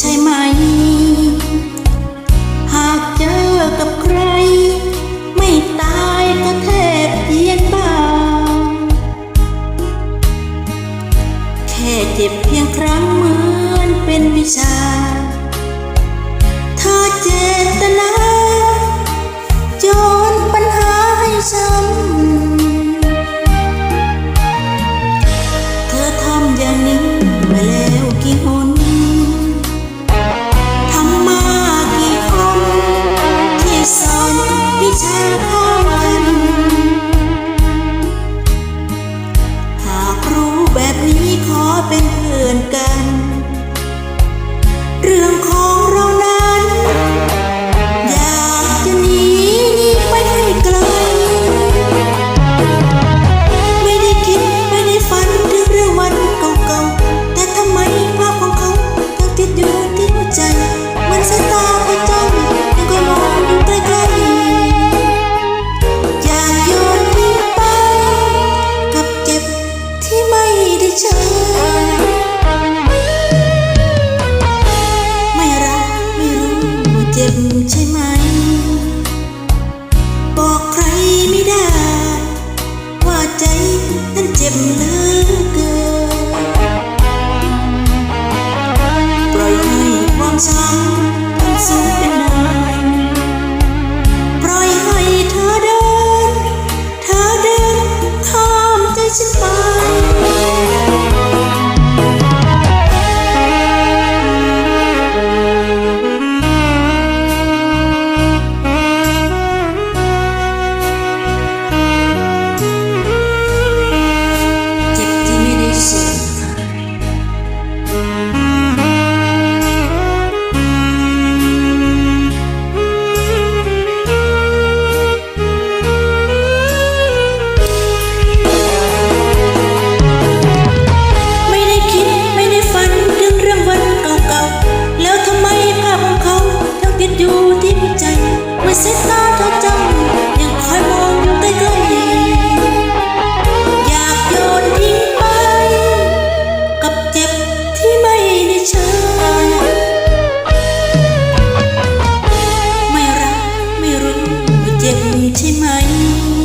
ใช่ไหม หากเจอกับใคร ไม่ตายก็เทพเยียนบ่า แค่เจ็บเพียงครั้งเหมือนเป็นวิชาถ้าเจตนา up in live ไหม